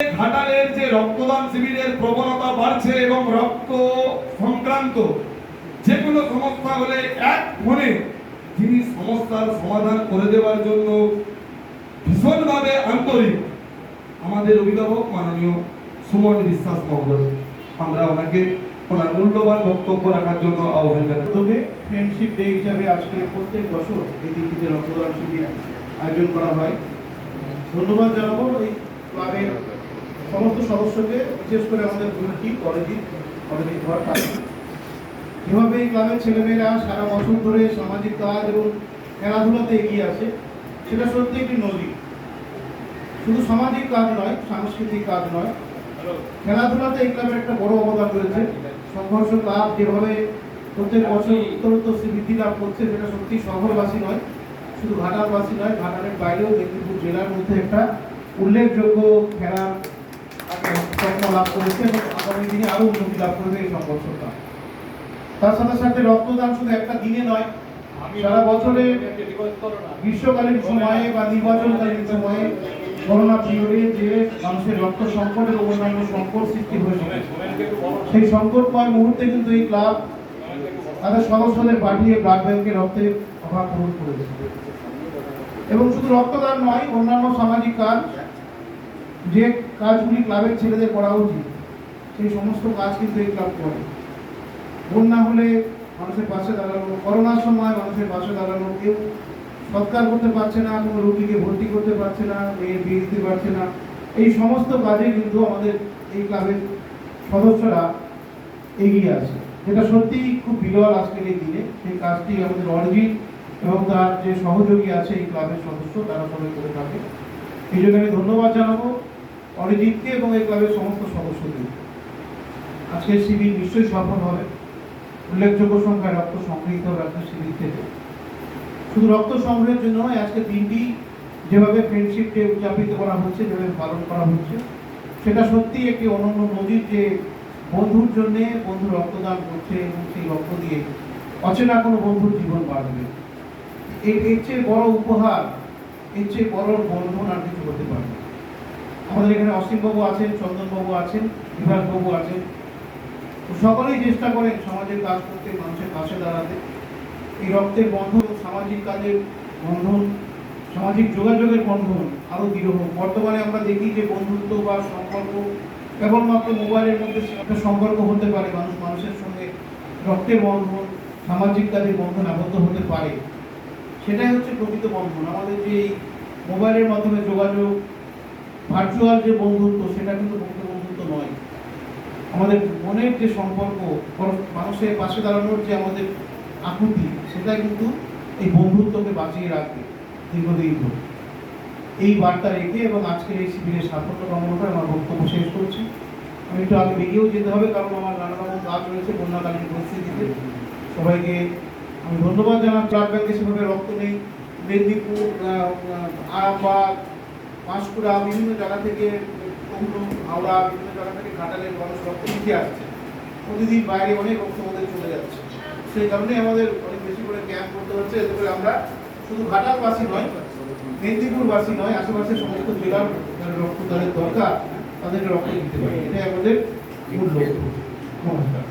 ঘাটালের যে রক্তদান শিবিরের প্রবণতা বাড়ছে এবং রক্ত সংক্রান্ত যে কোনো সমস্যা হলে এক ফোনে যিনি সমস্যার সমাধান করে দেওয়ার জন্য ভীষণভাবে আন্তরিক আমাদের অভিভাবক মাননীয় সুমন বিশ্বাস মহোদয়। আমরা ওনাকে ওনার মূল্যবান বক্তব্য রাখার জন্য আহ্বান জানাই। মাধ্যমে ফ্রেন্ডশিপ ডে হিসাবে আজকে প্রত্যেক বছর এই দিনটিতে রক্তদান শিবির আয়োজন করা হয়। ধন্যবাদ জানাব। এই সমস্ত সদস্যকে, বিশেষ করে আমাদের টিম কলেজিৎ কলেজিৎ ঘর যেভাবে এই ক্লাবের ছেলেমেয়েরা সারা বছর ধরে সামাজিক কাজ এবং খেলাধুলাতে এগিয়ে আছে সেটা সত্যি একটি নজির। শুধু সামাজিক কাজ নয়, সাংস্কৃতিক কাজ নয়, খেলাধুলাতে এই ক্লাবের একটা বড় অবদান রয়েছে। সংঘর্ষ ক্লাব যেভাবে প্রত্যেক বছর উত্তরোত্তর বৃদ্ধি লাভ করছে, সেটা সত্যি শহরবাসী নয়, শুধু ঘাটালবাসী নয়, ঘাটালের বাইরেও মেদিনীপুর জেলার মধ্যে একটা উল্লেখযোগ্য খেলা তকমা লাভ করেছে এবং আগামী দিনে আরও উন্নতি লাভ করবে এই ক্লাব তার সাথে সাথে রক্তদান শুধু একটা দিনে নয় সারা বছরে গ্রীষ্মকালীন সময়ে বা নির্বাচনকালীন সময়ে করোনা পিরিয়ডে যে মানুষের রক্ত সংকট এবং অন্যান্য সংকট সৃষ্টি সেই সংকটময় মুহূর্তে কিন্তু এই ক্লাব তাদের সদস্যদের পাঠিয়ে ব্লাড ব্যাংকে রক্তের অভাব পূরণ করেছে এবং শুধু রক্তদান নয়, অন্যান্য সামাজিক কাজ যে কাজগুলি ক্লাবের ছেলেদের করা উচিত, সেই সমস্ত কাজ কিন্তু এই ক্লাব করে। বন্যা হলে মানুষের পাশে দাঁড়ানো, করোনার সময় মানুষের পাশে দাঁড়ানো, কেউ সৎকার করতে পারছে না, কোনো রোগীকে ভর্তি করতে পারছে না মেয়ের বিয়ে দিতে পারছে না। এই সমস্ত কাজে কিন্তু আমাদের এই ক্লাবের সদস্যরা এগিয়ে আছে। যেটা সত্যিই খুব বিরল আজকের এই দিনে, সেই কাজটি আমাদের অরিজিৎ এবং তার যে সহযোগী আছে এই ক্লাবের সদস্য, তারা সবাই করে থাকে। এই জন্য আমি ধন্যবাদ জানাব। অরিজিৎকে এবং এই ক্লাবের সমস্ত সদস্যদের। আজকের শিবির নিশ্চয়ই সফল হবে। উল্লেখযোগ্য সংখ্যায় রক্ত সংগৃহীত হবে আজকের শিবির থেকে। শুধু রক্ত সংগ্রহের জন্য নয়, আজকে দিনটি যেভাবে ফ্রেন্ডশিপ ডে উদযাপিত করা হচ্ছে, যেভাবে পালন করা হচ্ছে, সেটা সত্যি একটি অনন্য নদীর যে বন্ধুর জন্যে বন্ধু রক্তদান করছে এবং সেই রক্ত দিয়ে অচেনা কোনো বন্ধুর জীবন বাড়বে এর চেয়ে বড় উপহার, এর চেয়ে বড় বন্ধন আর কিছু হতে পারবে। আমাদের এখানে অসীমবাবু আছেন চন্দনবাবু আছেন বিভাসবাবু আছেন। তো সকলেই চেষ্টা করেন সমাজের কাজ করতে, মানুষের পাশে দাঁড়াতে। এই রক্তের বন্ধন, সামাজিক কাজের বন্ধন, সামাজিক যোগাযোগের বন্ধন আরও দৃঢ় হোক। বর্তমানে আমরা দেখি যে বন্ধুত্ব বা সম্পর্ক কেবলমাত্র মোবাইলের মধ্যে একটা সম্পর্ক হতে পারে, মানুষ মানুষের সঙ্গে রক্তের বন্ধন, সামাজিক কাজের বন্ধন আবদ্ধ হতে পারে। সেটাই হচ্ছে প্রকৃত বন্ধন। আমাদের যে এই মোবাইলের মাধ্যমে যোগাযোগ ভার্চুয়াল যে বন্ধুত্ব, সেটা কিন্তু প্রকৃত বন্ধুত্ব নয়। আমাদের মনের যে সম্পর্ক মানুষের পাশে দাঁড়ানোর যে আমাদের আকুতি, সেটা কিন্তু এই বন্ধুত্বকে বাঁচিয়ে রাখবে দীর্ঘদিন এই বার্তা রেখে এবং আজকের এই শিবিরের সাফল্য কামনা করে আমার বক্তব্য শেষ করছি। আমি একটু আগে বেরিয়েও যেতে হবে, কারণ আমার নানা রকম কাজ রয়েছে, বন্যাকালীন পরিস্থিতিতে। সবাইকে আমি ধন্যবাদ জানাই ব্লাড ব্যাংকে সেভাবে রক্ত নেই। মেদিনীপুর আরামবাগ পাঁশকুড়া, বিভিন্ন জায়গা থেকে হাওড়া, বিভিন্ন জায়গা থেকে ঘাটালের মানুষ রক্ত নিতে আসছে। প্রতিদিন বাইরে অনেক রক্ত আমাদের চলে যাচ্ছে। সেই কারণে আমাদের অনেক বেশি করে ক্যাম্প করতে হচ্ছে, এতে করে আমরা শুধু ঘাটালবাসী নয়, মেদিনীপুরবাসী নয়, আশেপাশের সমস্ত জেলার রক্তদানের দরকার, তাদেরকে রক্ত দিতে পারি। এটাই আমাদের মূল লক্ষ্য। নমস্কার।